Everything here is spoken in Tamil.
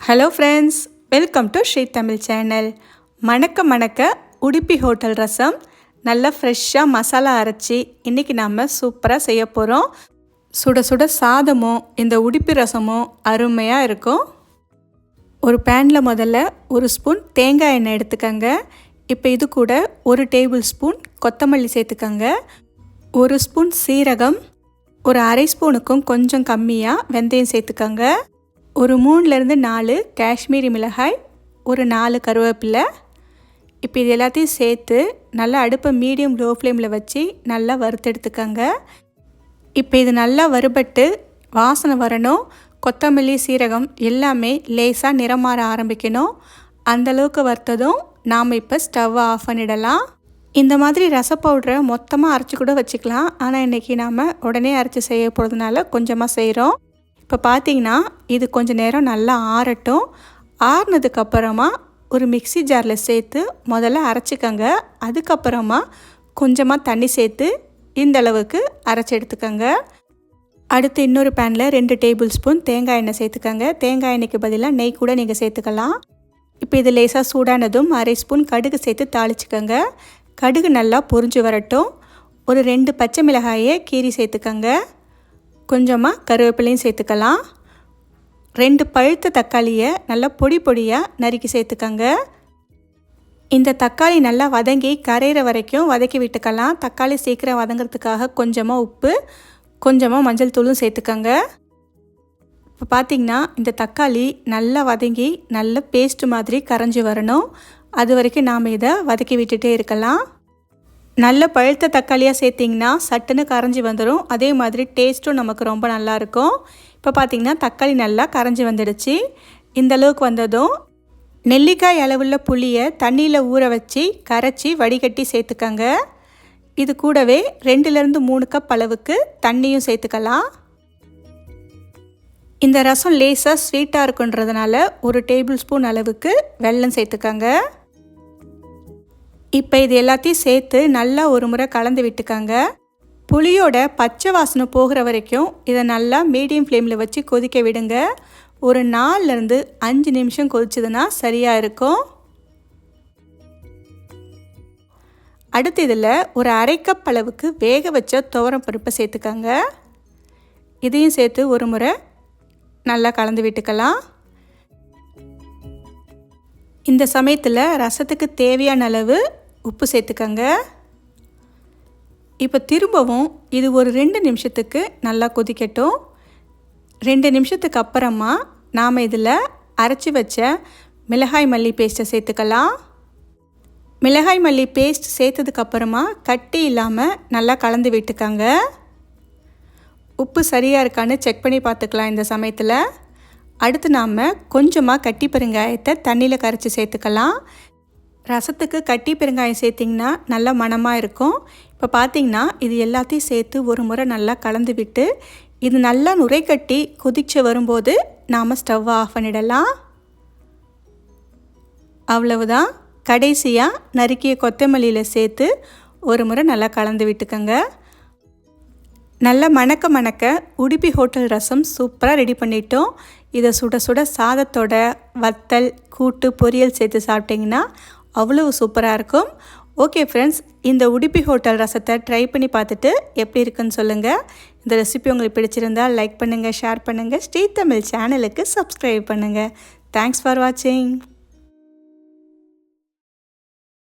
Hello friends welcome to Sri Tamil channel மணக்க மணக்க உடுப்பி ஹோட்டல் ரசம் நல்லா ஃப்ரெஷ்ஷாக மசாலா அரைச்சி இன்றைக்கி நம்ம சூப்பராக செய்ய போகிறோம் சுட சுட சாதமும் இந்த உடுப்பி ரசமும் அருமையாக இருக்கும். ஒரு பேனில் முதல்ல ஒரு ஸ்பூன் தேங்காய் எண்ணெய் எடுத்துக்கங்க. இப்போ இது கூட ஒரு டேபிள் ஸ்பூன் கொத்தமல்லி சேர்த்துக்கங்க. ஒரு ஸ்பூன் சீரகம் ஒரு அரை ஸ்பூனுக்கும் கொஞ்சம் கம்மியாக வெந்தயம் சேர்த்துக்கங்க. ஒரு மூணுலேருந்து நாலு காஷ்மீரி மிளகாய் ஒரு நாலு கருவேப்பிலை. இப்போ இது எல்லாத்தையும் சேர்த்து நல்லா அடுப்பை மீடியம் லோ ஃப்ளேமில் வச்சு நல்லா வறுத்தெடுத்துக்கங்க இப்போ இது நல்லா வறுபட்டு வாசனை வரணும். கொத்தமல்லி சீரகம் எல்லாமே லேசாக நிறம் மாற ஆரம்பிக்கணும் அந்தளவுக்கு வறுத்ததும் நாம் இப்போ ஸ்டவ்வை ஆஃப் பண்ணிடலாம். இந்த மாதிரி ரச பவுடரை மொத்தமாக அரைச்சி கூட வச்சுக்கலாம். ஆனால் இன்றைக்கி நாம் உடனே அரைச்சி செய்ய போகிறதுனால கொஞ்சமாக செய்கிறோம். இப்போ பார்த்தீங்கன்னா இது கொஞ்சம் நேரம் நல்லா ஆறட்டும். ஆறுனதுக்கப்புறமா ஒரு மிக்சி ஜாரில் சேர்த்து முதல்ல அரைச்சிக்கங்க. அதுக்கப்புறமா கொஞ்சமாக தண்ணி சேர்த்து இந்த அளவுக்கு அரைச்சி எடுத்துக்கோங்க. அடுத்து இன்னொரு பேனில் ரெண்டு டேபிள் ஸ்பூன் தேங்காய் எண்ணெய் சேர்த்துக்கோங்க. தேங்காய் எண்ணெய்க்கு பதிலாக நெய் கூட நீங்கள் சேர்த்துக்கலாம். இப்போ இது லேசாக சூடானதும் அரை ஸ்பூன் கடுகு சேர்த்து தாளிச்சுக்கோங்க. கடுகு நல்லா பொரிஞ்சு வரட்டும். ஒரு ரெண்டு பச்சை மிளகாயை கீரி சேர்த்துக்கோங்க. கொஞ்சமாக கருவேப்பிலையும் சேர்த்துக்கலாம். ரெண்டு பழுத்த தக்காளியை நல்லா பொடி பொடியாக நறுக்கி சேர்த்துக்கோங்க. இந்த தக்காளி நல்லா வதங்கி கரையிற வரைக்கும் வதக்கி விட்டுக்கலாம். தக்காளி சீக்கிரம் வதங்கிறதுக்காக கொஞ்சமாக உப்பு கொஞ்சமாக மஞ்சள் தூளும் சேர்த்துக்கோங்க. இப்போ பார்த்திங்கன்னா இந்த தக்காளி நல்லா வதங்கி நல்ல பேஸ்ட் மாதிரி கரைஞ்சி வரணும். அது வரைக்கும் நாம் இதை வதக்கி விட்டுட்டே இருக்கலாம். நல்ல பழுத்த தக்காளியாக சேர்த்திங்கன்னா சட்டுன்னு கரைஞ்சி வந்துடும் அதே மாதிரி டேஸ்ட்டும் நமக்கு ரொம்ப நல்லாயிருக்கும் இப்போ பார்த்திங்கன்னா தக்காளி நல்லா கரைஞ்சி வந்துடுச்சு. இந்த அளவுக்கு வந்ததும் நெல்லிக்காய் அளவுள்ள புளியை தண்ணியில் ஊற வச்சு கரைச்சி வடிகட்டி சேர்த்துக்கங்க. இது கூடவே ரெண்டுலேருந்து மூணு கப் அளவுக்கு தண்ணியும் சேர்த்துக்கலாம். இந்த ரசம் லேசாக ஸ்வீட்டாக இருக்குன்றதுனால ஒரு டேபிள் ஸ்பூன் அளவுக்கு வெல்லம் சேர்த்துக்கங்க. இப்போ இது எல்லாத்தையும் சேர்த்து நல்லா ஒரு முறை கலந்து விட்டுக்கங்க. புளியோட பச்சை வாசனை போகிற வரைக்கும் இதை நல்லா மீடியம் ஃப்ளேமில் வச்சு கொதிக்க விடுங்க. ஒரு நாலுலேருந்து அஞ்சு நிமிஷம் கொதிச்சதுன்னா சரியாக இருக்கும். அடுத்து இதில் ஒரு அரை கப் அளவுக்கு வேக வச்ச துவரம் பருப்பை சேர்த்துக்கங்க. இதையும் சேர்த்து ஒரு முறை நல்லா கலந்து விட்டுக்கலாம். இந்த சமயத்தில் ரசத்துக்கு தேவையான அளவு உப்பு சேர்த்துக்கங்க. இப்போ திரும்பவும் இது ஒரு ரெண்டு நிமிஷத்துக்கு நல்லா கொதிக்கட்டும். ரெண்டு நிமிஷத்துக்கு அப்புறமா நாம் இதில் அரைச்சி வச்ச மிளகாய் மல்லி பேஸ்ட்டை சேர்த்துக்கலாம். மிளகாய் மல்லி பேஸ்ட் சேர்த்ததுக்கப்புறமா கட்டி இல்லாமல் நல்லா கலந்து விட்டுக்கங்க. உப்பு சரியாக இருக்கான்னு செக் பண்ணி பார்த்துக்கலாம் இந்த சமயத்தில். அடுத்து நாம் கொஞ்சமாக கட்டி பெருங்காயத்தை தண்ணியில் கரைச்சி சேர்த்துக்கலாம். ரசத்துக்கு கட்டி பெருங்காயம் சேர்த்திங்கன்னா நல்லா மணமாக இருக்கும். இப்போ பார்த்திங்கன்னா இது எல்லாத்தையும் சேர்த்து ஒரு முறை நல்லா கலந்து விட்டு இது நல்லா நுரை கட்டி கொதிச்சு வரும்போது நாம் ஸ்டவ் ஆஃப் பண்ணிடலாம். அவ்வளவுதான். கடைசியாக நறுக்கிய கொத்தமல்லியில் சேர்த்து ஒரு முறை நல்லா கலந்து விட்டுக்கோங்க. நல்ல மணக்க மணக்க உடுப்பி ஹோட்டல் ரசம் சூப்பராக ரெடி பண்ணிட்டோம். இதை சுட சுட சாதத்தோட வத்தல் கூட்டு பொரியல் சேர்த்து சாப்பிட்டிங்கன்னா அவ்வளோ சூப்பராக இருக்கும். ஓகே ஃப்ரெண்ட்ஸ் இந்த உடுப்பி ஹோட்டல் ரசத்தை ட்ரை பண்ணி பார்த்துட்டு எப்படி இருக்குன்னு சொல்லுங்கள் இந்த ரெசிபி உங்களுக்கு பிடிச்சிருந்தால் லைக் பண்ணுங்கள் ஷேர் பண்ணுங்கள் ஸ்ரீ தமிழ் சேனலுக்கு சப்ஸ்கிரைப் பண்ணுங்கள் தேங்க்ஸ் ஃபார் வாட்சிங்